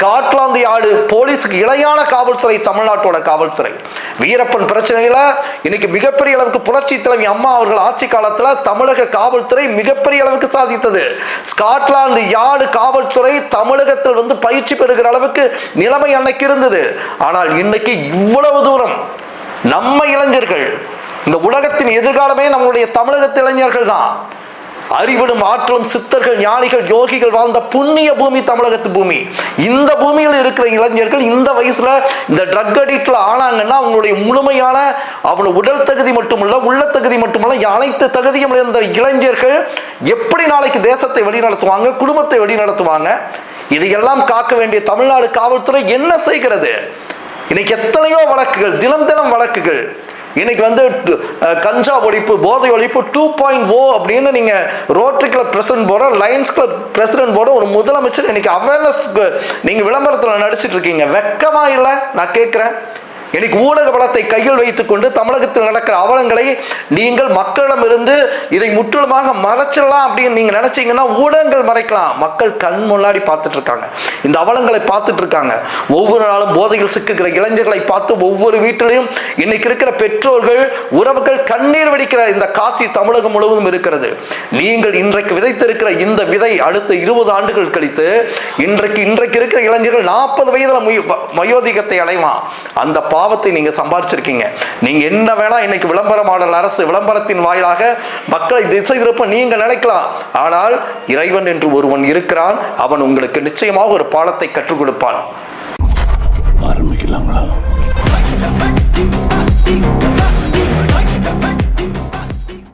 Scotland yard போலீஸுக்கு இணையான காவல்துறை தமிழ்நாட்டோட காவல்துறை. வீரப்பன் பிரச்சனையில் இன்னைக்கு மிகப்பெரிய அளவுக்கு புரட்சி தலைவி அம்மா அவர்கள் ஆட்சி காலத்தில் தமிழக காவல்துறை மிகப்பெரிய அளவுக்கு சாதித்தது. ஸ்காட்லாந்து யார்டு காவல்துறை தமிழகத்தில் வந்து பயிற்சி பெறுகிற அளவுக்கு நிலைமை அன்னைக்கு இருந்தது. ஆனால் இன்னைக்கு இவ்வளவு தூரம் நம்ம இளைஞர்கள் இந்த உலகத்தின் எதிர்காலமே நம்மளுடைய தமிழகத்து இளைஞர்கள் தான் அறிவிடும் ஆற்றலும் சித்தர்கள் ஞானிகள் யோகிகள் வாழ்ந்த புண்ணிய பூமி தமிழகத்து பூமி. இந்த பூமியில் இருக்கிற இளைஞர்கள் இந்த வயசுல இந்த ட்ரக் அடிக்ட்ல ஆனாங்கன்னா அவங்களுடைய முழுமையான அவனோட உடல் தகுதி மட்டுமல்ல உள்ள தகுதி மட்டுமல்ல அனைத்து தகுதியும் இருந்த இளைஞர்கள் எப்படி நாளைக்கு தேசத்தை வழிநடத்துவாங்க குடும்பத்தை வழிநடத்துவாங்க இதையெல்லாம் காக்க வேண்டிய தமிழ்நாடு காவல்துறை என்ன செய்கிறது? இன்னைக்கு எத்தனையோ வழக்குகள் தினம் தினம் வழக்குகள் இன்னைக்கு வந்து கஞ்சா ஒழிப்பு போதை ஒழிப்பு டூ பாயிண்ட் ஓ அப்படின்னு நீங்க ரோட்டரி கிளப் பிரசிடென்ட் போட லயன்ஸ் கிளப் பிரசிடென்ட் போட ஒரு முதலமைச்சர் இன்னைக்கு அவேர்னஸ் நீங்க விளம்பரத்தில் நடிச்சிட்டு இருக்கீங்க. வெக்கமா இல்லை? நான் கேட்குறேன் இன்னைக்கு ஊடக பலத்தை கையில் வைத்துக்கொண்டு தமிழகத்தில் நடக்கிற அவலங்களை நீங்கள் மக்களிடமிருந்து இதை முற்றிலுமாக மறைச்சிடலாம் அப்படின்னு நீங்கள் நினைச்சீங்கன்னா ஊடகங்கள் மறைக்கலாம். மக்கள் கண் முன்னாடி பார்த்துட்டு இருக்காங்க இந்த அவலங்களை பார்த்துட்டு இருக்காங்க ஒவ்வொரு நாளும் போதையில் சிக்குகிற இளைஞர்களை பார்த்து ஒவ்வொரு வீட்டிலையும் இன்னைக்கு இருக்கிற பெற்றோர்கள் உறவுகள் கண்ணீர் வெடிக்கிற இந்த காட்சி தமிழகம் முழுவதும் இருக்கிறது. நீங்கள் இன்றைக்கு விதைத்திருக்கிற இந்த விதை அடுத்த இருபது ஆண்டுகள் கழித்து இன்றைக்கு இன்றைக்கு இருக்கிற இளைஞர்கள் நாற்பது வயதில் வயோதிகத்தை அடைவான். அந்த பாவத்தை நீங்கள் சம்பாதிச்சிருக்கீங்க நீங்கள் என்ன வேணா இன்னைக்கு விளம்பரமாடல் அரசு விளம்பரத்தின் வாயிலாக மக்களை திசை திருப்ப நீங்கள் நினைக்கலாம். ஆனால் இறைவன் என்று ஒருவன் இருக்கிறான். அவன் உங்களுக்கு நிச்சயமாக ஒரு பாலத்தை கற்றுக் கொடுப்பான். ஆரம்பிக்கலாங்களா